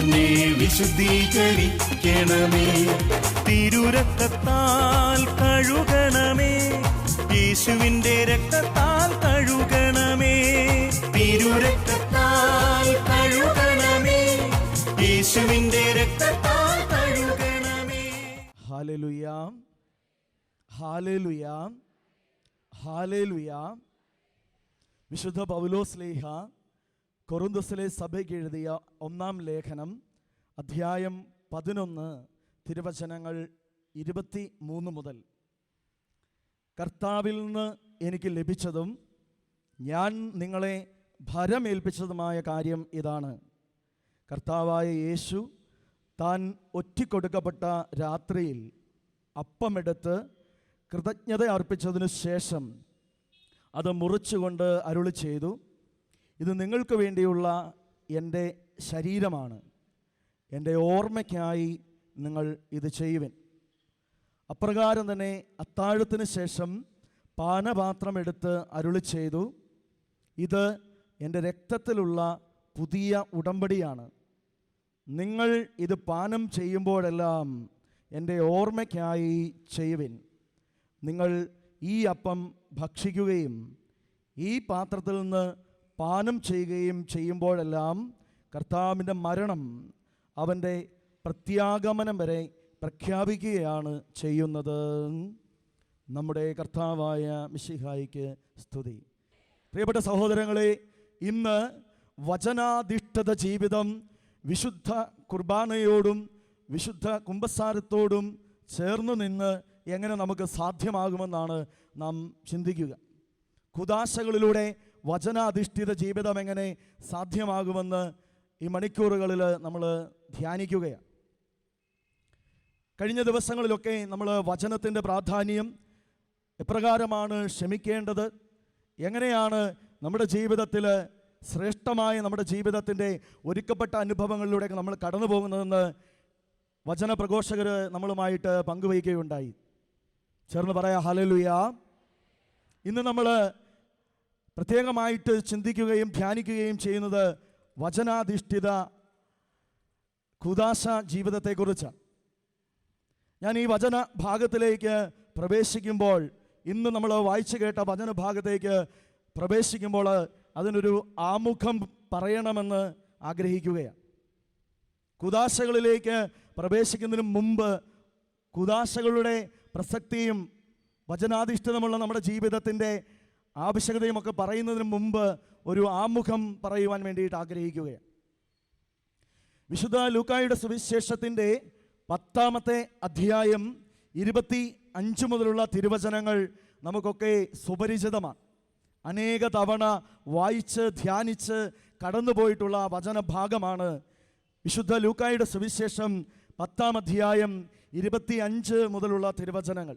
എന്നെ വിശുദ്ധീകരിക്കണമേ. തിരുരക്തത്താൽ കഴുകണമേ. യേശുവിന്റെ രക്തത്താൽ കഴുകണമേ. തിരുരക്തത്താൽ കഴുകണമേ. യേശുവിന്റെ രക്തത്താൽ കഴുകണമേ. ഹാലലുയാം. ഹാലലുയാം. ഹാലലുയാം. വിശുദ്ധ പൗലോസ് ലേഹ കൊറുന്തസിലെ സഭയ്ക്ക് എഴുതിയ ഒന്നാം ലേഖനം അധ്യായം പതിനൊന്ന് തിരുവചനങ്ങൾ ഇരുപത്തി മൂന്ന് മുതൽ. കർത്താവിൽ നിന്ന് എനിക്ക് ലഭിച്ചതും ഞാൻ നിങ്ങളെ ഭരമേൽപ്പിച്ചതുമായ കാര്യം ഇതാണ്. കർത്താവായ യേശു താൻ ഒറ്റിക്കൊടുക്കപ്പെട്ട രാത്രിയിൽ അപ്പമെടുത്ത് കൃതജ്ഞത അർപ്പിച്ചതിനു ശേഷം അത് മുറിച്ചുകൊണ്ട് അരുളി ചെയ്തു ഇത് നിങ്ങൾക്ക് വേണ്ടിയുള്ള എന്റെ ശരീരമാണ്. എന്റെ ഓർമ്മയ്ക്കായി നിങ്ങൾ ഇത് ചെയ്യുവിൻ. അപ്രകാരം തന്നെ അത്താഴത്തിന് ശേഷം പാനപാത്രം എടുത്ത് അരുളി ചെയ്തു. ഇത് എന്റെ രക്തത്തിലുള്ള പുതിയ ഉടമ്പടിയാണ്. നിങ്ങൾ ഇത് പാനം ചെയ്യുമ്പോഴെല്ലാം എന്റെ ഓർമ്മയ്ക്കായി ചെയ്യുവിൻ. നിങ്ങൾ ഈ അപ്പം ഭക്ഷിക്കുകയും ഈ പാത്രത്തിൽ നിന്ന് പാനം ചെയ്യുകയും ചെയ്യുമ്പോഴെല്ലാം കർത്താവിന്റെ മരണം അവന്റെ പ്രത്യാഗമനം വരെ പ്രഖ്യാപിക്കുകയാണ് ചെയ്യുന്നത്. നമ്മുടെ കർത്താവായ മിശിഹായിക്ക് സ്തുതി. പ്രിയപ്പെട്ട സഹോദരങ്ങളെ ഇന്ന് വചനാധിഷ്ഠിത ജീവിതം വിശുദ്ധ കുർബാനയോടും വിശുദ്ധ കുംഭസാരത്തോടും ചേർന്ന് നിന്ന് എങ്ങനെ നമുക്ക് സാധ്യമാകുമെന്നാണ് നാം ചിന്തിക്കുക. കുദാശകളിലൂടെ വചനാധിഷ്ഠിത ജീവിതം എങ്ങനെ സാധ്യമാകുമെന്ന് ഈ മണിക്കൂറുകളിൽ നമ്മൾ ധ്യാനിക്കുകയാണ്. കഴിഞ്ഞ ദിവസങ്ങളിലൊക്കെ നമ്മൾ വചനത്തിന്റെ പ്രാധാന്യം എപ്രകാരമാണ് ക്ഷമിക്കേണ്ടത്? എങ്ങനെയാണ് നമ്മുടെ ജീവിതത്തിൽ ശ്രേഷ്ഠമായ നമ്മുടെ ജീവിതത്തിന്റെ ഒരുക്കപ്പെട്ട അനുഭവങ്ങളിലൂടെ നമ്മൾ കടന്നു പോകുന്നതെന്ന് വചന പ്രഘോഷകർ നമ്മളുമായിട്ട് പങ്കുവയ്ക്കുകയുണ്ടായി. ചേർന്ന് പറയാം ഹലലുയ ഇന്ന് നമ്മൾ പ്രത്യേകമായിട്ട് ചിന്തിക്കുകയും ധ്യാനിക്കുകയും ചെയ്യുന്നത് വചനാധിഷ്ഠിത കുദാശ ജീവിതത്തെക്കുറിച്ചാണ് ഞാൻ ഈ വചന ഭാഗത്തിലേക്ക് പ്രവേശിക്കുമ്പോൾ ഇന്ന് നമ്മൾ വായിച്ചു കേട്ട വചന ഭാഗത്തേക്ക് പ്രവേശിക്കുമ്പോൾ അതിനൊരു ആമുഖം പറയണമെന്ന് ആഗ്രഹിക്കുകയാണ്. കുദാശകളിലേക്ക് പ്രവേശിക്കുന്നതിന് മുമ്പ് കുദാശകളുടെ പ്രസക്തിയും വചനാധിഷ്ഠിതമുള്ള നമ്മുടെ ജീവിതത്തിന്റെ ആവശ്യകതയും ഒക്കെ പറയുന്നതിന് മുമ്പ് ഒരു ആമുഖം പറയുവാൻ വേണ്ടിയിട്ട് ആഗ്രഹിക്കുകയാണ്. വിശുദ്ധ ലൂക്കായുടെ സുവിശേഷത്തിന്റെ പത്താമത്തെ അധ്യായം ഇരുപത്തി അഞ്ച് മുതലുള്ള തിരുവചനങ്ങൾ നമുക്കൊക്കെ സുപരിചിതമാണ്. അനേക തവണ വായിച്ച് ധ്യാനിച്ച് കടന്നുപോയിട്ടുള്ള വചനഭാഗമാണ് വിശുദ്ധ ലൂക്കായുടെ സുവിശേഷം പത്താം അധ്യായം ഇരുപത്തി അഞ്ച് മുതലുള്ള തിരുവചനങ്ങൾ.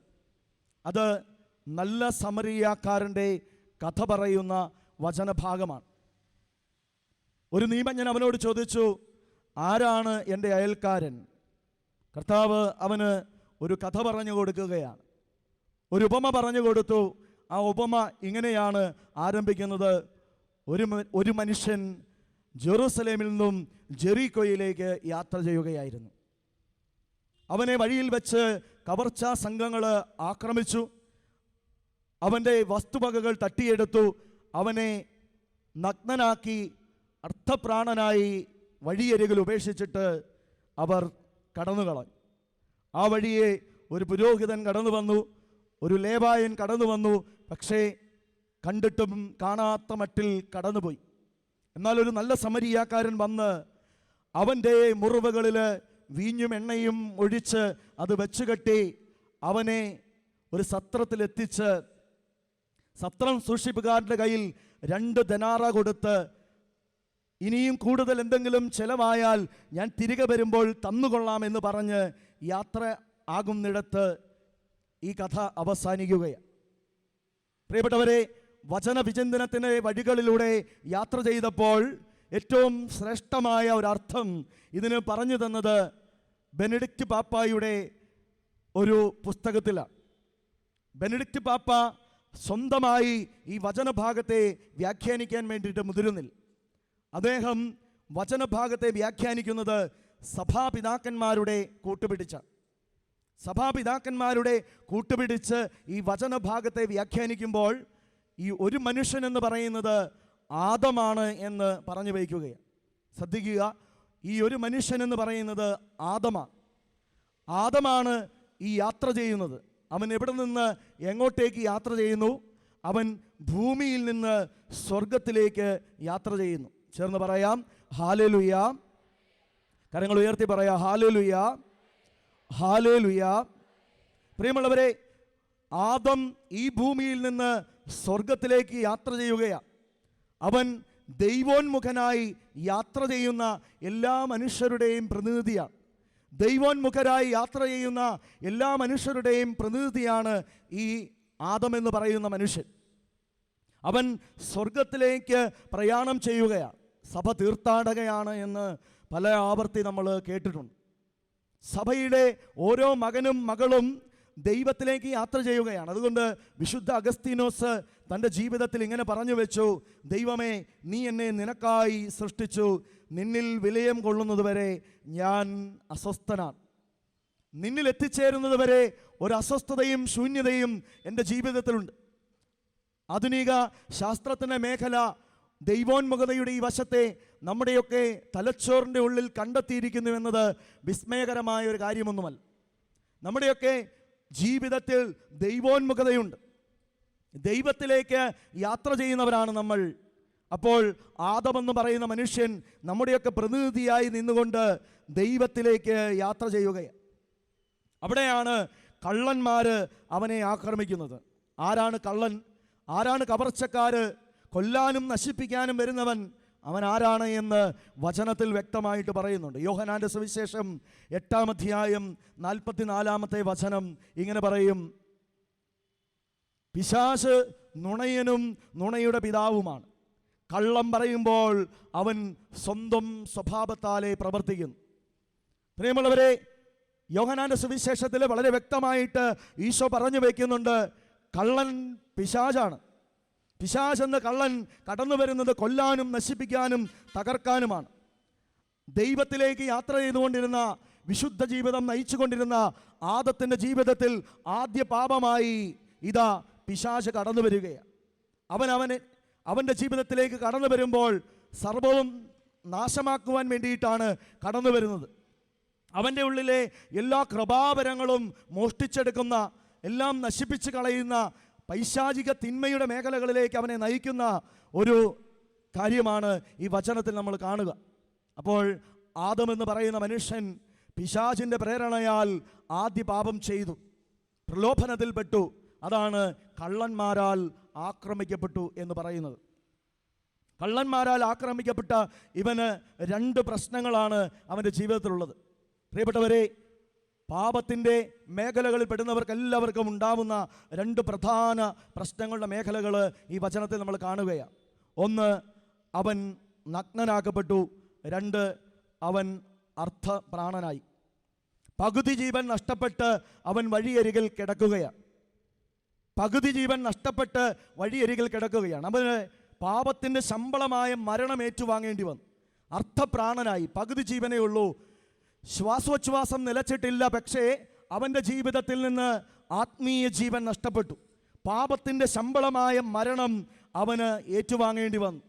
അത് നല്ല സമരിയാക്കാരന്റെ കഥ പറയുന്ന വചനഭാഗമാണ്. ഒരു നിയമജ്ഞൻ അവനോട് ചോദിച്ചു ആരാണ് എന്റെ അയൽക്കാരൻ? കർത്താവ് അവന് ഒരു കഥ പറഞ്ഞു കൊടുക്കുകയാണ്. ഒരു ഉപമ പറഞ്ഞു കൊടുത്തു ആ ഉപമ ഇങ്ങനെയാണ് ആരംഭിക്കുന്നത്. ഒരു ഒരു മനുഷ്യൻ ജെറൂസലേമിൽ നിന്നും ജെറീക്കോയിലേക്ക് യാത്ര ചെയ്യുകയായിരുന്നു. അവനെ വഴിയിൽ വെച്ച് കവർച്ചാ സംഘങ്ങൾ ആക്രമിച്ചു. അവന്റെ വസ്തുവകകൾ തട്ടിയെടുത്തു. അവനെ നഗ്നനാക്കി അർത്ഥപ്രാണനായി വഴിയരികിൽ ഉപേക്ഷിച്ചിട്ട് അവർ കടന്നു കളഞ്ഞു ആ വഴിയെ ഒരു പുരോഹിതൻ കടന്നു വന്നു. ഒരു ലേബായൻ കടന്നു വന്നു. പക്ഷേ കണ്ടിട്ടും കാണാത്ത മട്ടിൽ കടന്നുപോയി. എന്നാൽ ഒരു നല്ല സമരിയാക്കാരൻ വന്ന് അവന്റെ മുറിവുകളിൽ വീഞ്ഞും എണ്ണയും ഒഴിച്ച് അത് വെച്ചുകെട്ടി അവനെ ഒരു സത്രത്തിലെത്തിച്ച് സത്രം സൂക്ഷിപ്പുകാരുടെ കയ്യിൽ രണ്ട് ധനാറ കൊടുത്ത് ഇനിയും കൂടുതൽ എന്തെങ്കിലും ചെലവായാൽ ഞാൻ തിരികെ വരുമ്പോൾ തന്നുകൊള്ളാം എന്ന് പറഞ്ഞ് യാത്ര ആകുന്നിടത്ത് ഈ കഥ അവസാനിക്കുകയാണ്. പ്രിയപ്പെട്ടവരെ വചന വിചിന്തനത്തിന്റെ വഴികളിലൂടെ യാത്ര ചെയ്തപ്പോൾ ഏറ്റവും ശ്രേഷ്ഠമായ ഒരർത്ഥം ഇതിന് പറഞ്ഞു തന്നത് ബെനഡിക്റ്റ് പാപ്പായുടെ ഒരു പുസ്തകത്തിലാണ്. ബെനഡിക്റ്റ് പാപ്പ സ്വന്തമായി ഈ വചനഭാഗത്തെ വ്യാഖ്യാനിക്കാൻ വേണ്ടിയിട്ട് മുതിരുന്നില്ല. അദ്ദേഹം വചനഭാഗത്തെ വ്യാഖ്യാനിക്കുന്നത് സഭാപിതാക്കന്മാരുടെ കൂട്ടുപിടിച്ച സഭാപിതാക്കന്മാരുടെ കൂട്ടുപിടിച്ച് ഈ വചനഭാഗത്തെ വ്യാഖ്യാനിക്കുമ്പോൾ ഈ ഒരു മനുഷ്യൻ എന്ന് പറയുന്നത് ആദമാണ് എന്ന് പറഞ്ഞു വയ്ക്കുകയാണ്. ശ്രദ്ധിക്കുക ഈ ഒരു മനുഷ്യൻ എന്ന് പറയുന്നത് ആദമാണ് ആദമാണ് ഈ യാത്ര ചെയ്യുന്നത്. അവൻ എവിടെ നിന്ന് എങ്ങോട്ടേക്ക് യാത്ര ചെയ്യുന്നു? അവൻ ഭൂമിയിൽ നിന്ന് സ്വർഗത്തിലേക്ക് യാത്ര ചെയ്യുന്നു. ചേർന്ന് പറയാം ഹാലലുയ. കരങ്ങൾ ഉയർത്തി പറയാം ഹാലലുയ ഹാലലുയ. പ്രിയമുള്ളവരെ ആദം ഈ ഭൂമിയിൽ നിന്ന് സ്വർഗത്തിലേക്ക് യാത്ര ചെയ്യുകയാണ് അവൻ ദൈവോന്മുഖനായി യാത്ര ചെയ്യുന്ന എല്ലാ മനുഷ്യരുടെയും പ്രതിനിധിയാണ് ദൈവോന്മുഖരായി യാത്ര ചെയ്യുന്ന എല്ലാ മനുഷ്യരുടെയും പ്രതിനിധിയാണ് ഈ ആദമെന്ന് പറയുന്ന മനുഷ്യൻ. അവൻ സ്വർഗത്തിലേക്ക് പ്രയാണം ചെയ്യുകയാണ്. സഭ തീർത്ഥാടകയാണ് എന്ന് പല ആവർത്തി നമ്മൾ കേട്ടിട്ടുണ്ട്. സഭയുടെ ഓരോ മകനും മകളും ദൈവത്തിലേക്ക് യാത്ര ചെയ്യുകയാണ്. അതുകൊണ്ട് വിശുദ്ധ അഗസ്തീനോസ് തന്റെ ജീവിതത്തിൽ ഇങ്ങനെ പറഞ്ഞു വെച്ചു ദൈവമേ നീ എന്നെ നിനക്കായി സൃഷ്ടിച്ചു. നിന്നിൽ വിലയം കൊള്ളുന്നതുവരെ ഞാൻ അസ്വസ്ഥനാണ്. നിന്നിൽ എത്തിച്ചേരുന്നത് വരെ ഒരു അസ്വസ്ഥതയും ശൂന്യതയും എന്റെ ജീവിതത്തിലുണ്ട്. ആധുനിക ശാസ്ത്രത്തിന്റെ മേഖല ദൈവോന്മുഖതയുടെ ഈ വശത്തെ നമ്മുടെയൊക്കെ തലച്ചോറിന്റെ ഉള്ളിൽ കണ്ടെത്തിയിരിക്കുന്നു എന്നത് വിസ്മയകരമായ ഒരു കാര്യമൊന്നുമല്ല. നമ്മുടെയൊക്കെ ജീവിതത്തിൽ ദൈവോന്മുഖതയുണ്ട്. ദൈവത്തിലേക്ക് യാത്ര ചെയ്യുന്നവരാണ് നമ്മൾ. അപ്പോൾ ആദമെന്ന് പറയുന്ന മനുഷ്യൻ നമ്മുടെയൊക്കെ പ്രതിനിധിയായി നിന്നുകൊണ്ട് ദൈവത്തിലേക്ക് യാത്ര ചെയ്യുകയാണ്. അവിടെയാണ് കള്ളന്മാർ അവനെ ആക്രമിക്കുന്നത്. ആരാണ് കള്ളൻ? ആരാണ് കവർച്ചക്കാർ കൊല്ലാനും നശിപ്പിക്കാനും വരുന്നവൻ അവൻ ആരാണ് എന്ന് വചനത്തിൽ വ്യക്തമായിട്ട് പറയുന്നുണ്ട്. യോഹനാന്റെ സുവിശേഷം എട്ടാം അധ്യായം നാൽപ്പത്തിനാലാമത്തെ വചനം ഇങ്ങനെ പറയും. പിശാശ് നുണയനും നുണയുടെ പിതാവുമാണ്. കള്ളം പറയുമ്പോൾ അവൻ സ്വന്തം സ്വഭാവത്താലെ പ്രവർത്തിക്കുന്നു. പ്രിയമുള്ളവരെ യോഹനാന്റെ സുവിശേഷത്തിൽ വളരെ വ്യക്തമായിട്ട് ഈശോ പറഞ്ഞു വയ്ക്കുന്നുണ്ട് കള്ളൻ പിശാചാണ്. പിശാച് എന്ന കള്ളൻ കടന്നു വരുന്നത് കൊല്ലാനും നശിപ്പിക്കാനും തകർക്കാനുമാണ്. ദൈവത്തിലേക്ക് യാത്ര ചെയ്തുകൊണ്ടിരുന്ന വിശുദ്ധ ജീവിതം നയിച്ചുകൊണ്ടിരുന്ന ആദത്തിന്റെ ജീവിതത്തിൽ ആദ്യ പാപമായി ഇതാ പിശാച് കടന്നു വരികയാണ്. അവൻ അവന് അവന്റെ ജീവിതത്തിലേക്ക് കടന്നു വരുമ്പോൾ സർവവും നാശമാക്കുവാൻ വേണ്ടിയിട്ടാണ് കടന്നു വരുന്നത്. അവന്റെ ഉള്ളിലെ എല്ലാ കൃപാവരങ്ങളും മോഷ്ടിച്ചെടുക്കുന്ന എല്ലാം നശിപ്പിച്ച് കളയുന്ന പൈശാചിക തിന്മയുടെ മേഖലകളിലേക്ക് അവനെ നയിക്കുന്ന ഒരു കാര്യമാണ് ഈ വചനത്തിൽ നമ്മൾ കാണുക. അപ്പോൾ ആദമെന്ന് പറയുന്ന മനുഷ്യൻ പിശാചിന്റെ പ്രേരണയാൽ ആദ്യ പാപം ചെയ്തു. പ്രലോഭനത്തിൽപ്പെട്ടു അതാണ് കള്ളന്മാരാൽ ആക്രമിക്കപ്പെട്ടു എന്ന് പറയുന്നത്. കള്ളന്മാരാൽ ആക്രമിക്കപ്പെട്ട ഇവന് രണ്ട് പ്രശ്നങ്ങളാണ് അവന്റെ ജീവിതത്തിലുള്ളത്. പ്രിയപ്പെട്ടവരെ പാപത്തിന്റെ മേഖലകളിൽ പെടുന്നവർക്ക് എല്ലാവർക്കും ഉണ്ടാവുന്ന രണ്ട് പ്രധാന പ്രശ്നങ്ങളുടെ മേഖലകൾ ഈ വചനത്തിൽ നമ്മൾ കാണുകയാണ്. ഒന്ന് അവൻ നഗ്നനാക്കപ്പെട്ടു. രണ്ട് അവൻ അർത്ഥപ്രാണനായി. പകുതി ജീവൻ നഷ്ടപ്പെട്ട് അവൻ വഴിയരികിൽ കിടക്കുകയാണ്. പകുതി ജീവൻ നഷ്ടപ്പെട്ട് വഴിയരികിൽ കിടക്കുകയാണ്. അവന് പാപത്തിന്റെ ശമ്പളമായ മരണം ഏറ്റുവാങ്ങേണ്ടി വന്നു. അർത്ഥപ്രാണനായി പകുതി ജീവനേ ഉള്ളൂ. ശ്വാസോച്ഛ്വാസം നിലച്ചിട്ടില്ല പക്ഷേ അവന്റെ ജീവിതത്തിൽ നിന്ന് ആത്മീയ ജീവൻ നഷ്ടപ്പെട്ടു. പാപത്തിന്റെ ശമ്പളമായ മരണം അവന് ഏറ്റുവാങ്ങേണ്ടി വന്നു.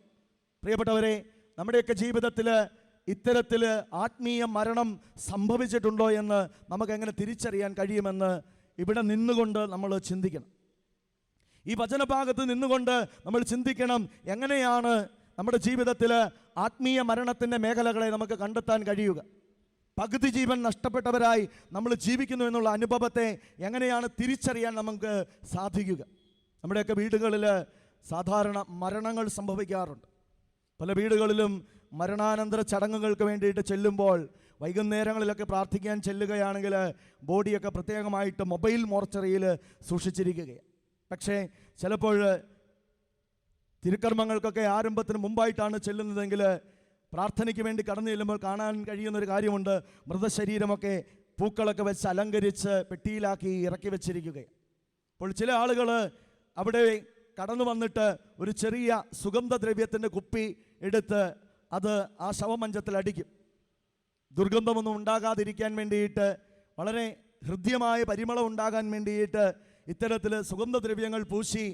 പ്രിയപ്പെട്ടവരെ നമ്മുടെയൊക്കെ ജീവിതത്തിൽ ഇത്തരത്തിൽ ആത്മീയ മരണം സംഭവിച്ചിട്ടുണ്ടോ എന്ന് നമുക്കെങ്ങനെ തിരിച്ചറിയാൻ കഴിയുമെന്ന് ഇവിടെ നിന്നുകൊണ്ട് നമ്മൾ ചിന്തിക്കണം. ഈ വചനഭാഗത്ത് നിന്നുകൊണ്ട് നമ്മൾ ചിന്തിക്കണം എങ്ങനെയാണ് നമ്മുടെ ജീവിതത്തിൽ ആത്മീയ മരണത്തിന്റെ മേഖലകളെ നമുക്ക് കണ്ടെത്താൻ കഴിയുക? പകുതി ജീവൻ നഷ്ടപ്പെട്ടവരായി നമ്മൾ ജീവിക്കുന്നു എന്നുള്ള അനുഭവത്തെ എങ്ങനെയാണ് തിരിച്ചറിയാൻ നമുക്ക് സാധിക്കുക? നമ്മുടെയൊക്കെ വീടുകളിൽ സാധാരണ മരണങ്ങൾ സംഭവിക്കാറുണ്ട്. പല വീടുകളിലും മരണാനന്തര ചടങ്ങുകൾക്ക് വേണ്ടിയിട്ട് ചെല്ലുമ്പോൾ വൈകുന്നേരങ്ങളിലൊക്കെ പ്രാർത്ഥിക്കാൻ ചെല്ലുകയാണെങ്കിൽ ബോഡിയൊക്കെ പ്രത്യേകമായിട്ട് മൊബൈൽ മോർച്ചറിയിൽ സൂക്ഷിച്ചിരിക്കുകയാണ്. പക്ഷേ ചിലപ്പോൾ തിരുക്കർമ്മങ്ങൾക്കൊക്കെ ആരംഭത്തിന് മുമ്പായിട്ടാണ് ചെല്ലുന്നതെങ്കിൽ പ്രാർത്ഥനയ്ക്ക് വേണ്ടി കടന്നു ചെല്ലുമ്പോൾ കാണാൻ കഴിയുന്ന ഒരു കാര്യമുണ്ട്. മൃതശരീരമൊക്കെ പൂക്കളൊക്കെ വെച്ച് അലങ്കരിച്ച് പെട്ടിയിലാക്കി ഇറക്കി വെച്ചിരിക്കുകയാണ്. അപ്പോൾ ചില ആളുകൾ അവിടെ കടന്നു വന്നിട്ട് ഒരു ചെറിയ സുഗന്ധദ്രവ്യത്തിന്റെ കുപ്പി എടുത്ത് അത് ആ ശവമഞ്ചത്തിൽ അടിക്കും. ദുർഗന്ധമൊന്നും ഉണ്ടാകാതിരിക്കാൻ വേണ്ടിയിട്ട് വളരെ ഹൃദ്യമായ പരിമളം ഉണ്ടാകാൻ വേണ്ടിയിട്ട് ഇത്തരത്തിൽ സുഗന്ധദ്രവ്യങ്ങൾ പൂശി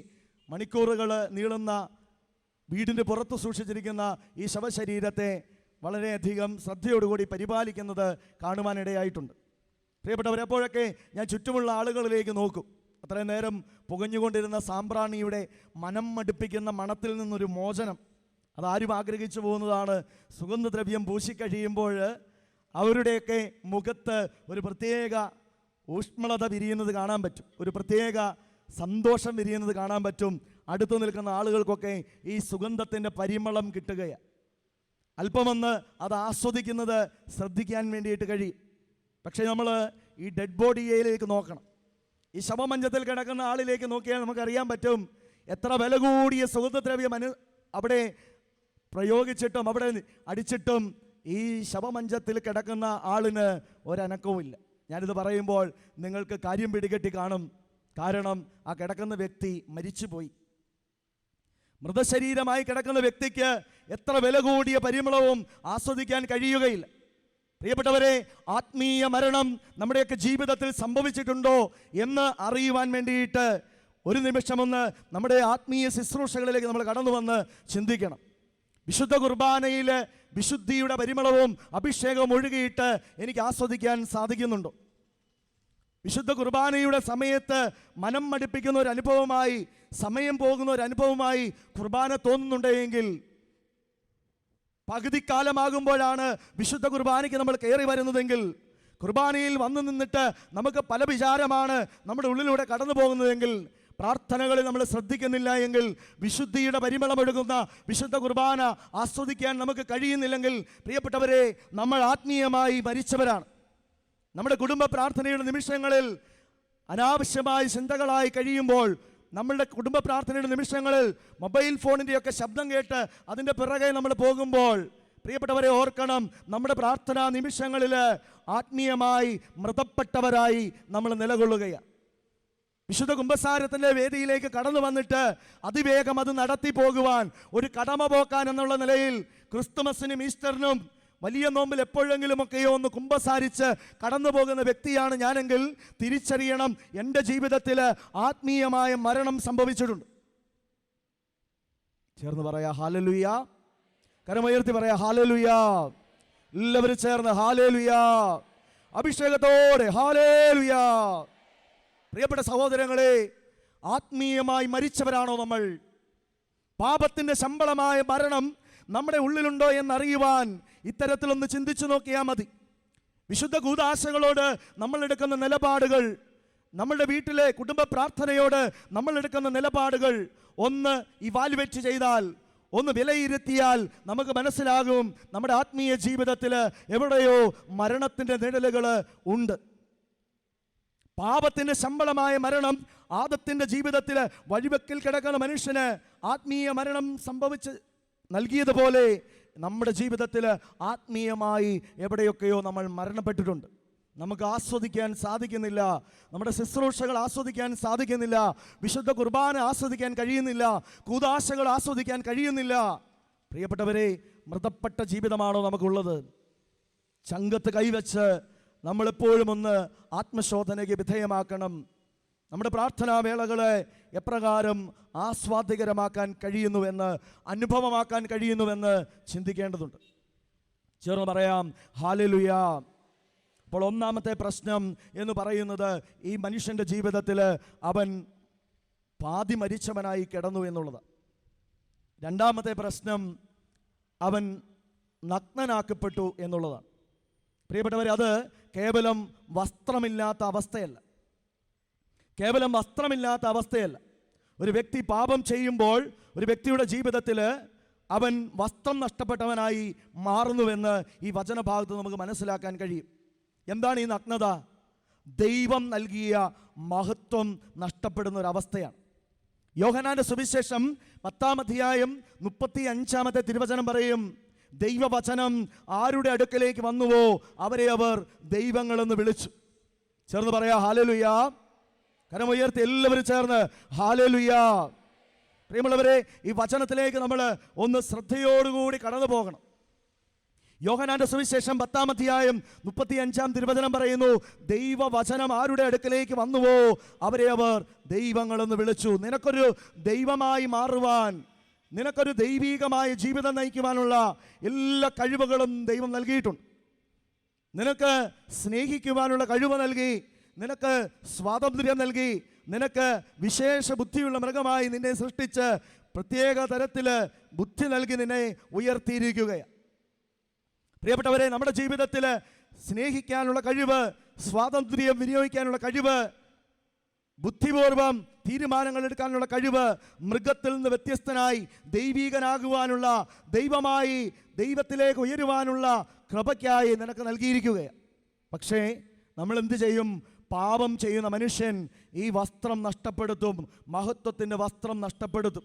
മണിക്കൂറുകൾ നീളുന്ന വീടിന്റെ പുറത്ത് സൂക്ഷിച്ചിരിക്കുന്ന ഈ ശവശരീരത്തെ വളരെയധികം ശ്രദ്ധയോടുകൂടി പരിപാലിക്കുന്നത് കാണുവാനിടയായിട്ടുണ്ട്. പ്രിയപ്പെട്ടവരെ അപ്പോഴൊക്കെ ഞാൻ ചുറ്റുമുള്ള ആളുകളിലേക്ക് നോക്കും അത്രയും നേരം പുകഞ്ഞുകൊണ്ടിരുന്ന സാമ്പ്രാണിയുടെ മനം മടുപ്പിക്കുന്ന മണത്തിൽ നിന്നൊരു മോചനം അതാരും ആഗ്രഹിച്ചു പോകുന്നതാണ്. സുഗന്ധദ്രവ്യം പൂശിക്കഴിയുമ്പോൾ അവരുടെയൊക്കെ മുഖത്ത് ഒരു പ്രത്യേക ഊഷ്മളത വിരിയുന്നത് കാണാൻ പറ്റും. ഒരു പ്രത്യേക സന്തോഷം വിരിയുന്നത് കാണാൻ പറ്റും. അടുത്തു നിൽക്കുന്ന ആളുകൾക്കൊക്കെ ഈ സുഗന്ധത്തിന്റെ പരിമളം കിട്ടുകയാണ് അല്പമൊന്ന് അത് ആസ്വദിക്കുന്നത് ശ്രദ്ധിക്കാൻ വേണ്ടിയിട്ട് കഴിയും. പക്ഷേ നമ്മൾ ഈ ഡെഡ് ബോഡിയിലേക്ക് നോക്കണം. ഈ ശവമഞ്ചത്തിൽ കിടക്കുന്ന ആളിലേക്ക് നോക്കിയാൽ നമുക്കറിയാൻ പറ്റും എത്ര വില കൂടിയ സുഗന്ധദ്രവ്യം അനു അവിടെ പ്രയോഗിച്ചിട്ടും അവിടെ അടിച്ചിട്ടും ഈ ശവമഞ്ചത്തിൽ കിടക്കുന്ന ആളിന് ഒരനക്കവുമില്ല. ഞാനിത് പറയുമ്പോൾ നിങ്ങൾക്ക് കാര്യം പിടികെട്ടി കാണും. കാരണം ആ കിടക്കുന്ന വ്യക്തി മരിച്ചുപോയി. മൃതശരീരമായി കിടക്കുന്ന വ്യക്തിക്ക് എത്ര വില കൂടിയ പരിമളവും ആസ്വദിക്കാൻ കഴിയുകയില്ല. പ്രിയപ്പെട്ടവരെ ആത്മീയ മരണം നമ്മുടെയൊക്കെ ജീവിതത്തിൽ സംഭവിച്ചിട്ടുണ്ടോ എന്ന് അറിയുവാൻ വേണ്ടിയിട്ട് ഒരു നിമിഷമൊന്ന് നമ്മുടെ ആത്മീയ ശുശ്രൂഷകളിലേക്ക് നമ്മൾ കടന്നു വന്ന് ചിന്തിക്കണം. വിശുദ്ധ കുർബാനയിൽ വിശുദ്ധിയുടെ പരിമളവും അഭിഷേകവും ഒഴുകിയിട്ട് എനിക്ക് ആസ്വദിക്കാൻ സാധിക്കുന്നുണ്ടോ. വിശുദ്ധ കുർബാനയുടെ സമയത്ത് മനം മടിപ്പിക്കുന്ന ഒരു അനുഭവമായി സമയം പോകുന്ന ഒരു അനുഭവമായി കുർബാന തോന്നുന്നുണ്ടെങ്കിൽ പകുതിക്കാലമാകുമ്പോഴാണ് വിശുദ്ധ കുർബാനയ്ക്ക് നമ്മൾ കയറി വരുന്നതെങ്കിൽ കുർബാനയിൽ വന്നു നിന്നിട്ട് നമുക്ക് പല വിചാരമാണ് നമ്മുടെ ഉള്ളിലൂടെ കടന്നു പോകുന്നതെങ്കിൽ പ്രാർത്ഥനകളിൽ നമ്മൾ ശ്രദ്ധിക്കുന്നില്ല എങ്കിൽ വിശുദ്ധിയുടെ പരിമളമൊഴുകുന്ന വിശുദ്ധ കുർബാന ആസ്വദിക്കാൻ നമുക്ക് കഴിയുന്നില്ലെങ്കിൽ പ്രിയപ്പെട്ടവരെ നമ്മൾ ആത്മീയമായി മരിച്ചവരാണ്. നമ്മുടെ കുടുംബ പ്രാർത്ഥനയുടെ നിമിഷങ്ങളിൽ അനാവശ്യമായ ചിന്തകളായി കഴിയുമ്പോൾ നമ്മളുടെ കുടുംബ പ്രാർത്ഥനയുടെ നിമിഷങ്ങളിൽ മൊബൈൽ ഫോണിന്റെയൊക്കെ ശബ്ദം കേട്ട് അതിന്റെ പിറകെ നമ്മൾ പോകുമ്പോൾ പ്രിയപ്പെട്ടവരെ ഓർക്കണം നമ്മുടെ പ്രാർത്ഥനാ നിമിഷങ്ങളിൽ ആത്മീയമായി മൃതപ്പെട്ടവരായി നമ്മൾ നിലകൊള്ളുകയാണ്. വിശുദ്ധ കുംഭസാരത്തിന്റെ വേദിയിലേക്ക് കടന്നു വന്നിട്ട് അതിവേഗം അത് നടത്തി പോകുവാൻ ഒരു കടമ പോക്കാൻ എന്നുള്ള നിലയിൽ ക്രിസ്തുമസിനും ഈസ്റ്ററിനും വലിയ നോമ്പിൽ എപ്പോഴെങ്കിലുമൊക്കെയോ ഒന്ന് കുംഭസാരിച്ച് കടന്നു പോകുന്ന വ്യക്തിയാണ് ഞാനെങ്കിൽ തിരിച്ചറിയണം എന്റെ ജീവിതത്തിൽ ആത്മീയമായ മരണം സംഭവിച്ചിട്ടുണ്ട്. ചേർന്ന് പറയാ ഹാലലുയ. കരമുയർത്തി പറയാ ഹാലലുയ. എല്ലാവരും ചേർന്ന് ഹാലേലുയ. അഭിഷേകത്തോടെ ഹാലേലുയ. പ്രിയപ്പെട്ട സഹോദരങ്ങളെ ആത്മീയമായി മരിച്ചവരാണോ നമ്മൾ? പാപത്തിന്റെ ശമ്പളമായ മരണം നമ്മുടെ ഉള്ളിലുണ്ടോ എന്നറിയുവാൻ ഇത്തരത്തിലൊന്ന് ചിന്തിച്ചു നോക്കിയാൽ മതി. വിശുദ്ധ കൂതാശകളോട് നമ്മളെടുക്കുന്ന നിലപാടുകൾ നമ്മളുടെ വീട്ടിലെ കുടുംബ പ്രാർത്ഥനയോട് നമ്മളെടുക്കുന്ന നിലപാടുകൾ ഒന്ന് ഇവാലുവേറ്റ് ചെയ്താൽ ഒന്ന് വിലയിരുത്തിയാൽ നമുക്ക് മനസ്സിലാകും നമ്മുടെ ആത്മീയ ജീവിതത്തിൽ എവിടെയോ മരണത്തിന്റെ നിഴലുകൾ ഉണ്ട്. പാപത്തിന്റെ ശമ്പളമായ മരണം ആദത്തിന്റെ ജീവിതത്തിൽ വഴിവെക്കിൽ കിടക്കുന്ന മനുഷ്യന് ആത്മീയ മരണം സംഭവിച്ച് നൽകിയതുപോലെ നമ്മുടെ ജീവിതത്തിൽ ആത്മീയമായി എവിടെയൊക്കെയോ നമ്മൾ മരണപ്പെട്ടിട്ടുണ്ട്. നമുക്ക് ആസ്വദിക്കാൻ സാധിക്കുന്നില്ല നമ്മുടെ ശുശ്രൂഷകൾ ആസ്വദിക്കാൻ സാധിക്കുന്നില്ല വിശുദ്ധ കുർബാന ആസ്വദിക്കാൻ കഴിയുന്നില്ല കൂതാശകൾ ആസ്വദിക്കാൻ കഴിയുന്നില്ല. പ്രിയപ്പെട്ടവരെ മൃതപ്പെട്ട ജീവിതമാണോ നമുക്കുള്ളത്? ചങ്കത്ത് കൈവച്ച് നമ്മളെപ്പോഴും ഒന്ന് ആത്മശോധനയ്ക്ക് വിധേയമാക്കണം. നമ്മുടെ പ്രാർത്ഥനാ വേളകളെ എപ്രകാരം ആസ്വാദ്യകരമാക്കാൻ കഴിയുന്നുവെന്ന് അനുഭവമാക്കാൻ കഴിയുന്നുവെന്ന് ചിന്തിക്കേണ്ടതുണ്ട്. ചേർന്ന് പറയാം ഹാലലുയ. അപ്പോൾ ഒന്നാമത്തെ പ്രശ്നം എന്ന് പറയുന്നത് ഈ മനുഷ്യന്റെ ജീവിതത്തിൽ അവൻ പാതി മരിച്ചവനായി കിടന്നു എന്നുള്ളത് രണ്ടാമത്തെ പ്രശ്നം അവൻ നഗ്നനാക്കപ്പെട്ടു എന്നുള്ളതാണ്. പ്രിയപ്പെട്ടവരെ അത് കേവലം വസ്ത്രമില്ലാത്ത അവസ്ഥയല്ല. കേവലം വസ്ത്രമില്ലാത്ത അവസ്ഥയല്ല. ഒരു വ്യക്തി പാപം ചെയ്യുമ്പോൾ ഒരു വ്യക്തിയുടെ ജീവിതത്തിൽ അവൻ വസ്ത്രം നഷ്ടപ്പെട്ടവനായി മാറുന്നുവെന്ന് ഈ വചനഭാഗത്ത് നമുക്ക് മനസ്സിലാക്കാൻ കഴിയും. എന്താണ് ഈ നഗ്നത? ദൈവം നൽകിയ മഹത്വം നഷ്ടപ്പെടുന്ന ഒരവസ്ഥയാണ് യോഹനാന്റെ സുവിശേഷം പത്താം അധ്യായം മുപ്പത്തി അഞ്ചാമത്തെ തിരുവചനം പറയും ദൈവവചനം ആരുടെ അടുക്കലേക്ക് വന്നുവോ അവരെ അവർ ദൈവങ്ങളെന്ന് വിളിച്ചു. ചേർന്ന് പറയാ ഹാലലുയാ. കരമുയർത്തി എല്ലാവരും ചേർന്ന് ഹാലലുയാ. പ്രിയമുള്ളവരെ ഈ വചനത്തിലേക്ക് നമ്മൾ ഒന്ന് ശ്രദ്ധയോടുകൂടി കടന്നു പോകണം. യോഹനാന്റെ സുവിശേഷം പത്താം അധ്യായം മുപ്പത്തി അഞ്ചാം തിരുവചനം പറയുന്നു ദൈവവചനം ആരുടെ അടുക്കലേക്ക് വന്നുവോ അവരെ അവർ ദൈവങ്ങളെന്ന് വിളിച്ചു. നിനക്കൊരു ദൈവമായി മാറുവാൻ നിനക്കൊരു ദൈവീകമായ ജീവിതം നയിക്കുവാനുള്ള എല്ലാ കഴിവുകളും ദൈവം നൽകിയിട്ടുണ്ട്. നിനക്ക് സ്നേഹിക്കുവാനുള്ള കഴിവ് നൽകി നിനക്ക് സ്വാതന്ത്ര്യം നൽകി നിനക്ക് വിശേഷ ബുദ്ധിയുള്ള മൃഗമായി നിന്നെ സൃഷ്ടിച്ച് പ്രത്യേക തരത്തിൽ ബുദ്ധി നൽകി നിന്നെ ഉയർത്തിയിരിക്കുകയാണ്. പ്രിയപ്പെട്ടവരെ നമ്മുടെ ജീവിതത്തിൽ സ്നേഹിക്കാനുള്ള കഴിവ് സ്വാതന്ത്ര്യം വിനിയോഗിക്കാനുള്ള കഴിവ് ബുദ്ധിപൂർവം തീരുമാനങ്ങൾ എടുക്കാനുള്ള കഴിവ് മൃഗത്തിൽ നിന്ന് വ്യത്യസ്തനായി ദൈവീകനാകുവാനുള്ള ദൈവമായി ദൈവത്തിലേക്ക് ഉയരുവാനുള്ള കൃപയ്ക്കായി നിനക്ക് നൽകിയിരിക്കുകയാണ്. പക്ഷേ നമ്മൾ എന്ത് ചെയ്യും? പാപം ചെയ്യുന്ന മനുഷ്യൻ ഈ വസ്ത്രം നഷ്ടപ്പെടുത്തും മഹത്വത്തിന്റെ വസ്ത്രം നഷ്ടപ്പെടുത്തും.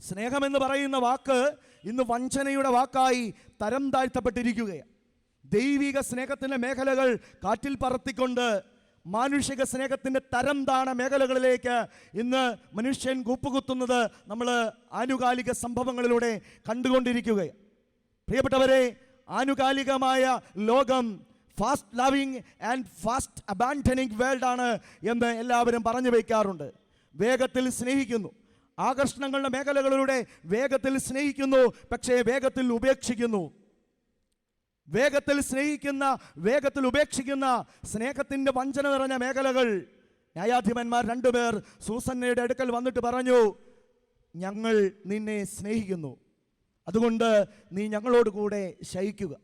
സ്നേഹമെന്ന് പറയുന്ന വാക്ക് ഇന്ന് വഞ്ചനയുടെ വാക്കായി തരം താഴ്ത്തപ്പെട്ടിരിക്കുകയാണ്. ദൈവിക സ്നേഹത്തിന്റെ മേഖലകൾ കാറ്റിൽ പറത്തിക്കൊണ്ട് മാനുഷിക സ്നേഹത്തിന്റെ തരം താണ മേഖലകളിലേക്ക് ഇന്ന് മനുഷ്യൻ കൂപ്പുകുത്തുന്നത് നമ്മൾ ആനുകാലിക സംഭവങ്ങളിലൂടെ കണ്ടുകൊണ്ടിരിക്കുകയാണ്. പ്രിയപ്പെട്ടവരെ ആനുകാലികമായ ലോകം fast loving and fast abandoning world ആണ് എന്ന് എല്ലാവരും പറഞ്ഞു വയ്ക്കാറുണ്ട് വേഗത്തിൽ സ്നേഹിക്കുന്നു. ആകർഷണങ്ങളുടെ മേഖലകളിലൂടെ വേഗത്തിൽ സ്നേഹിക്കുന്നു പക്ഷേ വേഗത്തിൽ ഉപേക്ഷിക്കുന്നു. വേഗത്തിൽ സ്നേഹിക്കുന്ന വേഗത്തിൽ ഉപേക്ഷിക്കുന്ന സ്നേഹത്തിന്റെ വഞ്ചന നിറഞ്ഞ മേഖലകൾ. ന്യായാധിപന്മാർ രണ്ടുപേർ സൂസന്നയുടെ അടുക്കൽ വന്നിട്ട് പറഞ്ഞു ഞങ്ങൾ നിന്നെ സ്നേഹിക്കുന്നു. അതുകൊണ്ട് നീ ഞങ്ങളോട് കൂടെ ശയിക്കുക.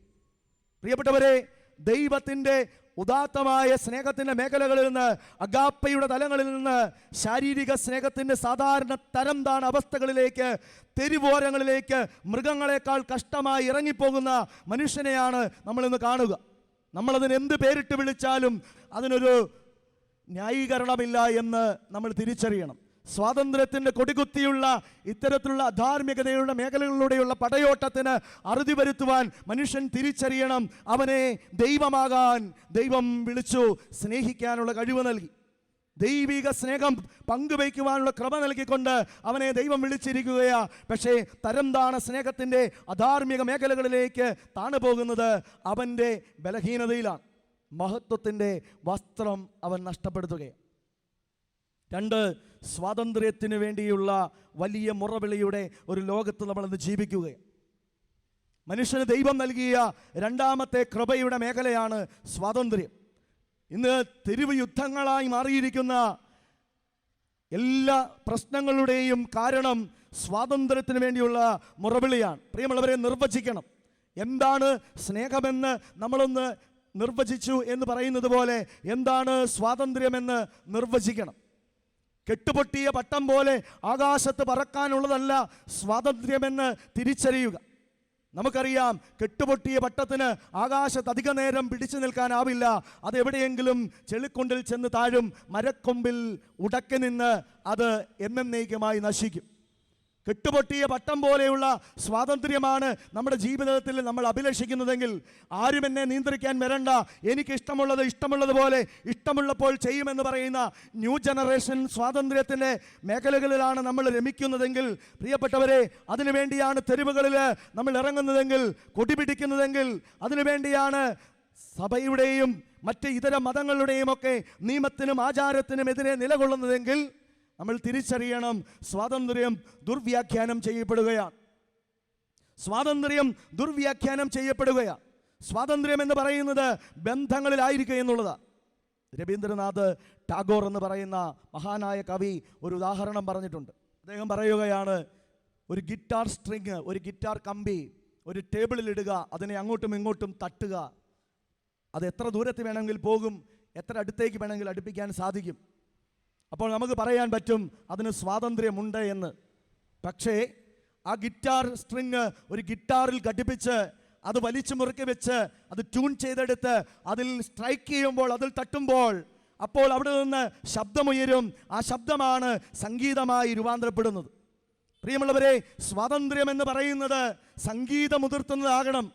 പ്രിയപ്പെട്ടവരെ ദൈവത്തിന്റെ ഉദാത്തമായ സ്നേഹത്തിന്റെ മേഖലകളിൽ നിന്ന് അഗാപ്പയുടെ തലങ്ങളിൽ നിന്ന് ശാരീരിക സ്നേഹത്തിന്റെ സാധാരണ തരം താണ അവസ്ഥകളിലേക്ക് തെരുവോരങ്ങളിലേക്ക് മൃഗങ്ങളെക്കാൾ കഷ്ടമായി ഇറങ്ങിപ്പോകുന്ന മനുഷ്യനെയാണ് നമ്മളിന്ന് കാണുക. നമ്മളതിന് എന്ത് പേരിട്ട് വിളിച്ചാലും അതിനൊരു ന്യായീകരണമില്ല എന്ന് നമ്മൾ തിരിച്ചറിയണം. സ്വാതന്ത്ര്യത്തിന്റെ കൊടികുത്തിയുള്ള ഇത്തരത്തിലുള്ള അധാർമികതയുള്ള മേഖലകളിലൂടെയുള്ള പടയോട്ടത്തിന് അറുതി വരുത്തുവാൻ മനുഷ്യൻ തിരിച്ചറിയണം. അവനെ ദൈവമാകാൻ ദൈവം വിളിച്ചു സ്നേഹിക്കാനുള്ള കഴിവ് നൽകി. ദൈവിക സ്നേഹം പങ്കുവയ്ക്കുവാനുള്ള ക്രമ നൽകിക്കൊണ്ട് അവനെ ദൈവം വിളിച്ചിരിക്കുകയാ. പക്ഷേ തരംതാണ സ്നേഹത്തിന്റെ അധാർമിക മേഖലകളിലേക്ക് താണു പോകുന്നത് അവന്റെ ബലഹീനതയിലാണ്. മഹത്വത്തിന്റെ വസ്ത്രം അവൻ നഷ്ടപ്പെടുത്തുകയാണ് രണ്ട് സ്വാതന്ത്ര്യത്തിന് വേണ്ടിയുള്ള വലിയ മുറവിളിയുടെ ഒരു ലോകത്ത് നമ്മളിന്ന് ജീവിക്കുകയാണ്. മനുഷ്യന് ദൈവം നൽകിയ രണ്ടാമത്തെ കൃപയുടെ മേഖലയാണ് സ്വാതന്ത്ര്യം. ഇന്ന് തെരുവ് യുദ്ധങ്ങളായി മാറിയിരിക്കുന്ന എല്ലാ പ്രശ്നങ്ങളുടെയും കാരണം സ്വാതന്ത്ര്യത്തിന് വേണ്ടിയുള്ള മുറവിളിയാണ്. പ്രിയമുള്ളവരെ നിർവചിക്കണം. എന്താണ് സ്നേഹമെന്ന് നമ്മളൊന്ന് നിർവചിച്ചു എന്ന് പറയുന്നത് പോലെ എന്താണ് സ്വാതന്ത്ര്യമെന്ന് നിർവചിക്കണം. കെട്ടുപൊട്ടിയ പട്ടം പോലെ ആകാശത്ത് പറക്കാനുള്ളതല്ല സ്വാതന്ത്ര്യമെന്ന് തിരിച്ചറിയുക. നമുക്കറിയാം കെട്ടുപൊട്ടിയ പട്ടത്തിന് ആകാശത്ത് അധിക നേരം പിടിച്ചു നിൽക്കാനാവില്ല. അതെവിടെയെങ്കിലും ചെളിക്കൊണ്ടിൽ ചെന്ന് താഴും മരക്കൊമ്പിൽ ഉടക്കി നിന്ന് അത് എന്നേക്കുമായി നശിക്കും. കെട്ടുപൊട്ടിയ പട്ടം പോലെയുള്ള സ്വാതന്ത്ര്യമാണ് നമ്മുടെ ജീവിതത്തിൽ നമ്മൾ അഭിലഷിക്കുന്നതെങ്കിൽ ആരും എന്നെ നിയന്ത്രിക്കാൻ വരണ്ട. എനിക്ക് ഇഷ്ടമുള്ളത് ഇഷ്ടമുള്ളതുപോലെ ഇഷ്ടമുള്ളപ്പോൾ ചെയ്യുമെന്ന് പറയുന്ന ന്യൂ ജനറേഷൻ സ്വാതന്ത്ര്യത്തിന്റെ മേഖലകളിലാണ് നമ്മൾ രമിക്കുന്നതെങ്കിൽ പ്രിയപ്പെട്ടവരെ അതിനുവേണ്ടിയാണ് തെരുവുകളിൽ നമ്മൾ ഇറങ്ങുന്നതെങ്കിൽ കൊടിപിടിക്കുന്നതെങ്കിൽ അതിനുവേണ്ടിയാണ് സഭയുടെയും മറ്റ് ഇതര മതങ്ങളുടെയും ഒക്കെ നിയമത്തിനും ആചാരത്തിനും എതിരെ നിലകൊള്ളുന്നതെങ്കിൽ നമ്മൾ തിരിച്ചറിയണം. സ്വാതന്ത്ര്യം ദുർവ്യാഖ്യാനം ചെയ്യപ്പെടുകയാണ്. സ്വാതന്ത്ര്യം ദുർവ്യാഖ്യാനം ചെയ്യപ്പെടുകയാണ്. സ്വാതന്ത്ര്യം എന്ന് പറയുന്നത് ബന്ധങ്ങളിലായിരിക്കുക എന്നുള്ളതാണ് രവീന്ദ്രനാഥ് ടാഗോർ എന്ന് പറയുന്ന മഹാനായ കവി ഒരു ഉദാഹരണം പറഞ്ഞിട്ടുണ്ട്. അദ്ദേഹം പറയുകയാണ് ഒരു ഗിറ്റാർ സ്ട്രിങ് ഒരു ഗിറ്റാർ കമ്പി ഒരു ടേബിളിൽ ഇടുക അതിനെ അങ്ങോട്ടും ഇങ്ങോട്ടും തട്ടുക. അത് എത്ര ദൂരത്ത് വേണമെങ്കിൽ പോകും എത്ര അടുത്തേക്ക് വേണമെങ്കിൽ അടുപ്പിക്കാൻ സാധിക്കും. അപ്പോൾ നമുക്ക് പറയാൻ പറ്റും അതിന് സ്വാതന്ത്ര്യമുണ്ട് എന്ന്. പക്ഷേ ആ ഗിറ്റാർ സ്ട്രിങ് ഒരു ഗിറ്റാറിൽ ഘടിപ്പിച്ച് അത് വലിച്ചു മുറുക്കി വെച്ച് അത് ട്യൂൺ ചെയ്തെടുത്ത് അതിൽ സ്ട്രൈക്ക് ചെയ്യുമ്പോൾ അതിൽ തട്ടുമ്പോൾ അപ്പോൾ അവിടെ നിന്ന് ശബ്ദമുയരും. ആ ശബ്ദമാണ് സംഗീതമായി രൂപാന്തരപ്പെടുന്നത്. പ്രിയമുള്ളവരെ സ്വാതന്ത്ര്യം എന്ന് പറയുന്നത് സംഗീതമുതിർത്തുന്നതാകണം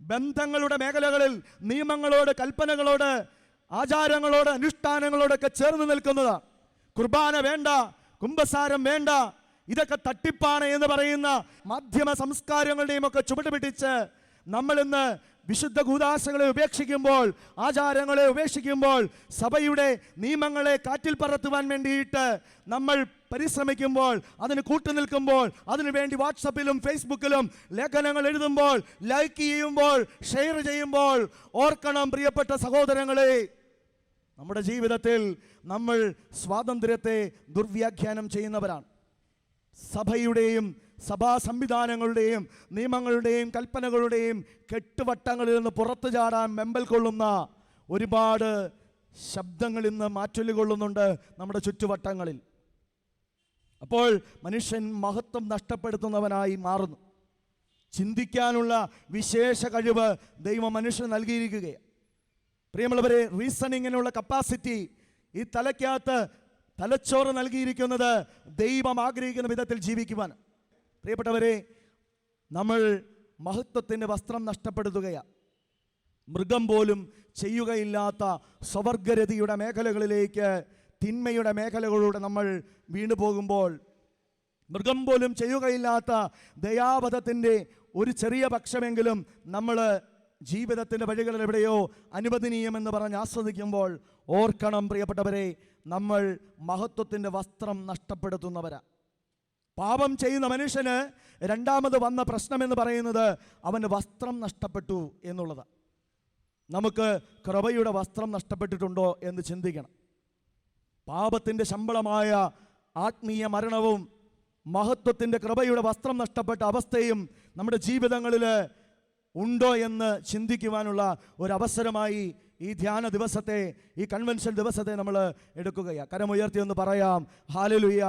ബന്ധങ്ങളുടെ മേഖലകളിൽ നിയമങ്ങളോട് കൽപ്പനകളോട് ആചാരങ്ങളോട് അനുഷ്ഠാനങ്ങളോടൊക്കെ ചേർന്ന് നിൽക്കുന്നതാണ് കുർബാന വേണ്ട കുംഭസാരം വേണ്ട ഇതൊക്കെ തട്ടിപ്പാണ് എന്ന് പറയുന്ന മാധ്യമ സംസ്കാരങ്ങളുടെയും ഒക്കെ ചുവട് പിടിച്ച് നമ്മൾ ഇന്ന് വിശുദ്ധ കൂതാശകളെ ഉപേക്ഷിക്കുമ്പോൾ ആചാരങ്ങളെ ഉപേക്ഷിക്കുമ്പോൾ സഭയുടെ നിയമങ്ങളെ കാറ്റിൽ പറത്തുവാൻ വേണ്ടിയിട്ട് നമ്മൾ പരിശ്രമിക്കുമ്പോൾ അതിന് കൂട്ടുനിൽക്കുമ്പോൾ അതിനുവേണ്ടി വാട്സപ്പിലും ഫേസ്ബുക്കിലും ലേഖനങ്ങൾ എഴുതുമ്പോൾ ലൈക്ക് ചെയ്യുമ്പോൾ ഷെയർ ചെയ്യുമ്പോൾ ഓർക്കണം പ്രിയപ്പെട്ട സഹോദരങ്ങളെ. നമ്മുടെ ജീവിതത്തിൽ നമ്മൾ സ്വാതന്ത്ര്യത്തെ ദുർവ്യാഖ്യാനം ചെയ്യുന്നവരാണ്. സഭയുടെയും സഭാ സംവിധാനങ്ങളുടെയും നിയമങ്ങളുടെയും കൽപ്പനകളുടെയും കെട്ടുവട്ടങ്ങളിൽ നിന്ന് പുറത്തു ചാടാൻ മെമ്പൽ കൊള്ളുന്ന ഒരുപാട് ശബ്ദങ്ങൾ ഇന്ന് മാറ്റൊലികൊള്ളുന്നുണ്ട് നമ്മുടെ ചുറ്റുവട്ടങ്ങളിൽ. അപ്പോൾ മനുഷ്യൻ മഹത്വം നഷ്ടപ്പെടുത്തുന്നവനായി മാറുന്നു. ചിന്തിക്കാനുള്ള വിശേഷ കഴിവ് ദൈവം മനുഷ്യന് നൽകിയിരിക്കുകയാണ്. പ്രിയമുള്ളവരെ റീസണിങ്ങിനുള്ള കപ്പാസിറ്റി ഈ തലയ്ക്കകത്ത് തലച്ചോറ് നൽകിയിരിക്കുന്നത് ദൈവം ആഗ്രഹിക്കുന്ന വിധത്തിൽ ജീവിക്കുവാൻ. പ്രിയപ്പെട്ടവരെ നമ്മൾ മഹത്വത്തിന്റെ വസ്ത്രം നഷ്ടപ്പെടുത്തുകയാണ് മൃഗം പോലും ചെയ്യുകയില്ലാത്ത സ്വവർഗരതിയുടെ മേഖലകളിലേക്ക് തിന്മയുടെ മേഖലകളിലൂടെ നമ്മൾ വീണു പോകുമ്പോൾ മൃഗം പോലും ചെയ്യുകയില്ലാത്ത ദയാവധത്തിന്റെ ഒരു ചെറിയ പക്ഷമെങ്കിലും നമ്മൾ ജീവിതത്തിന്റെ വഴികളിൽ എവിടെയോ അനുവദനീയമെന്ന് പറഞ്ഞ് ആസ്വദിക്കുമ്പോൾ ഓർക്കണം പ്രിയപ്പെട്ടവരെ നമ്മൾ മഹത്വത്തിന്റെ വസ്ത്രം നഷ്ടപ്പെടുത്തുന്നവരാ. പാപം ചെയ്യുന്ന മനുഷ്യന് രണ്ടാമത് വന്ന പ്രശ്നമെന്ന് പറയുന്നത് അവന് വസ്ത്രം നഷ്ടപ്പെട്ടു എന്നുള്ളത്. നമുക്ക് കൃപയുടെ വസ്ത്രം നഷ്ടപ്പെട്ടിട്ടുണ്ടോ എന്ന് ചിന്തിക്കണം. പാപത്തിന്റെ ശമ്പളമായ ആത്മീയ മരണവും മഹത്വത്തിന്റെ കൃപയുടെ വസ്ത്രം നഷ്ടപ്പെട്ട അവസ്ഥയും നമ്മുടെ ജീവിതങ്ങളിൽ ഉണ്ടോ എന്ന് ചിന്തിക്കുവാനുള്ള ഒരവസരമായി ഈ ധ്യാന ദിവസത്തെ ഈ കൺവെൻഷൻ ദിവസത്തെ നമ്മൾ എടുക്കുകയാണ് കരമുയർത്തി എന്ന് പറയാം. ഹാലലുയ്യ